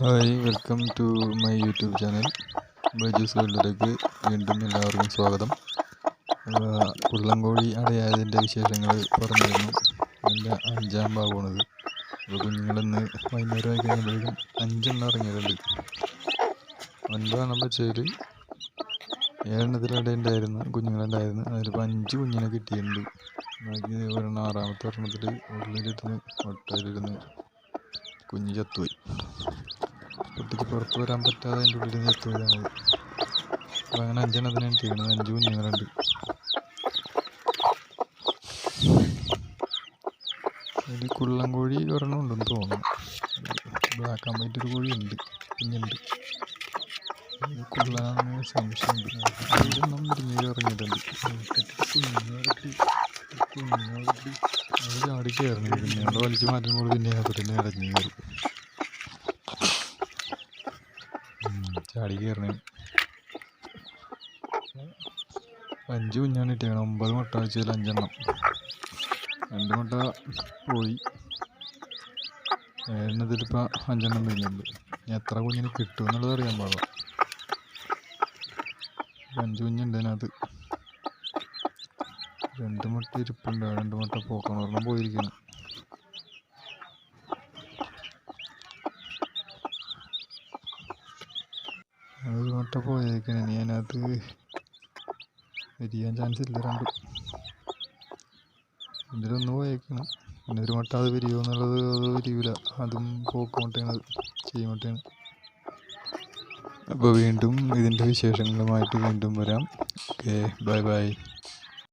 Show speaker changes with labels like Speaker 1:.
Speaker 1: Hi welcome to my YouTube channel Byju's വേൾഡിലേക്ക് വീണ്ടും എല്ലാവർക്കും സ്വാഗതം. ഉള്ളംകോഴി അടയായതിന്റെ വിശേഷങ്ങൾ പറഞ്ഞിരുന്നു. എന്റെ അഞ്ചാം ഭാഗമാണിത്. അപ്പോൾ കുഞ്ഞുങ്ങളിന്ന് വൈകുന്നേരം ആയി കഴിഞ്ഞപ്പോഴേക്കും അഞ്ചെണ്ണം ഇറങ്ങിയിട്ടുണ്ട്. ഒൻപതെണ്ണം വെച്ചതിൽ ഏഴെണ്ണത്തിലവിടെ ഉണ്ടായിരുന്നു കുഞ്ഞുങ്ങളുണ്ടായിരുന്നു. അതിലിപ്പോൾ അഞ്ച് കുഞ്ഞിനെ കിട്ടിയിട്ടുണ്ട്. ബാക്കി ഒരെണ്ണം ആറാമത്തെ ഒരെണ്ണത്തിൽ ഉള്ളിലിരുന്ന് ഒട്ടയിലിരുന്ന് കുഞ്ഞ് ചത്തുപോയി. പൊട്ടിച്ച് പുറത്ത് വരാൻ പറ്റാതെ അതിന്റെ ഉള്ളിൽ നിന്ന് ചത്തുപോയതാണ് അപ്പോൾ അങ്ങനെ അഞ്ചെണ്ണത്തിനാണ് ചെയ്യണത് അഞ്ച് കുഞ്ഞുങ്ങളുണ്ട് അതിൽ കുള്ളൻ കോഴി ഒരെണ്ണം ഉണ്ടെന്ന് തോന്നുന്നു. ബ്ലാക്ക് ആൻഡ് വൈറ്റ് ഒരു കോഴി ഉണ്ട്. കുഞ്ഞുണ്ട്. ഇത് കുള്ളനാണെന്ന് സംശയമുണ്ട്. ഇറങ്ങിയിട്ടുണ്ട്. കുഞ്ഞുങ്ങളൊക്കെ കുഞ്ഞുങ്ങളൊക്കെ. അത് പിന്നെ അവിടെ വലിച്ചു മാറ്റുമ്പോൾ പിന്നെ അത് തന്നെ ഇറങ്ങി കയറും. ചാടി കയറണേ അഞ്ച് കുഞ്ഞാണ് കിട്ടിയത്. ഒമ്പത് മുട്ട വെച്ചതിൽ അഞ്ചെണ്ണം. രണ്ട് മുട്ട പോയി. ഏഴെണ്ണത്തിലിപ്പോൾ അഞ്ചെണ്ണം വരുന്നുണ്ട് ഇനി എത്ര കുഞ്ഞിന് കിട്ടും എന്നുള്ളത് അറിയാൻ പാടില്ല. അഞ്ച് കുഞ്ഞുണ്ട് അതിനകത്ത്. രണ്ട് മുട്ട ഇരിപ്പുണ്ട്. രണ്ട് മുട്ട പോക്കണം. ഒരെണ്ണം പോയിരിക്കണം ഒരു മുട്ട പോയേക്കണം. ഇനി അതിനകത്ത് വിരിയാൻ ചാൻസ് ഇല്ല രണ്ടും. ഇതിലൊന്ന് പോയേക്കണം? പിന്നെ ഒരു മുട്ട അത് വിരിയുമോ എന്നുള്ളത് അത് വിരിയൂല അതും പോക്ക് മുട്ടയാണ് അത് അപ്പോൾ വീണ്ടും ഇതിന്റെ വിശേഷങ്ങളുമായിട്ട് വീണ്ടും വരാം. Okay bye bye